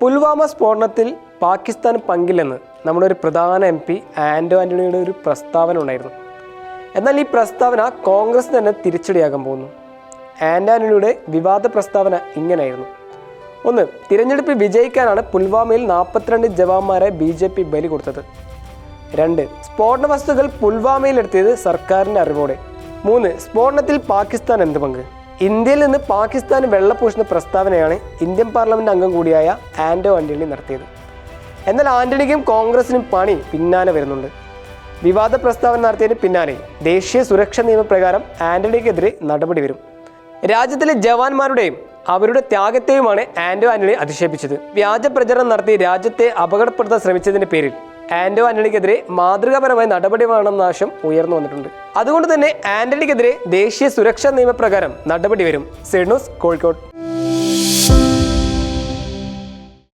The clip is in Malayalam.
പുൽവാമ സ്ഫോടനത്തിൽ പാകിസ്ഥാൻ പങ്കില്ലെന്ന് നമ്മുടെ ഒരു പ്രധാന എം പി ആൻഡോ ആന്റണിയുടെ ഒരു പ്രസ്താവന ഉണ്ടായിരുന്നു. എന്നാൽ ഈ പ്രസ്താവന കോൺഗ്രസ് തന്നെ തിരിച്ചടിയാകാൻ പോകുന്നു. ആൻഡോ ആന്റണിയുടെ വിവാദ പ്രസ്താവന ഇങ്ങനെയായിരുന്നു. ഒന്ന് തിരഞ്ഞെടുപ്പിൽ വിജയിക്കാനാണ് പുൽവാമയിൽ നാൽപ്പത്തിരണ്ട് ജവാന്മാരെ ബി ജെ പി ബലി കൊടുത്തത്. രണ്ട് സ്ഫോടന വസ്തുക്കൾ പുൽവാമയിലെത്തിയത് സർക്കാരിന്റെ അറിവോടെ. മൂന്ന് സ്ഫോടനത്തിൽ പാകിസ്ഥാൻ എന്ത് പങ്ക്? ഇന്ത്യയിൽ നിന്ന് പാകിസ്ഥാൻ വെള്ളപൂശുന്ന പ്രസ്താവനയാണ് ഇന്ത്യൻ പാർലമെന്റ് അംഗം കൂടിയായ ആന്റോ ആന്റണി നടത്തിയത്. എന്നാൽ ആന്റണിക്കും കോൺഗ്രസിനും പണി പിന്നാലെ വരുന്നുണ്ട്. വിവാദ പ്രസ്താവന നടത്തിയതിന് പിന്നാലെ ദേശീയ സുരക്ഷാ നിയമപ്രകാരം ആന്റണിക്കെതിരെ നടപടി വരും. രാജ്യത്തിലെ ജവാന്മാരുടെയും അവരുടെ ത്യാഗത്തെയുമാണ് ആൻഡോ ആന്റണി അധിക്ഷേപിച്ചത്. വ്യാജ പ്രചരണം നടത്തി രാജ്യത്തെ അപകടപ്പെടുത്താൻ ശ്രമിച്ചതിന്റെ പേരിൽ ആന്റോ ആന്റണിക്കെതിരെ മാതൃകാപരമായ നടപടി വേണമെന്ന ആവശ്യം ഉയർന്നു വന്നിട്ടുണ്ട്. അതുകൊണ്ട് തന്നെ ആന്റണിക്കെതിരെ ദേശീയ സുരക്ഷാ നിയമപ്രകാരം നടപടി വരും. സെഡ്നൂസ് കോഴിക്കോട്.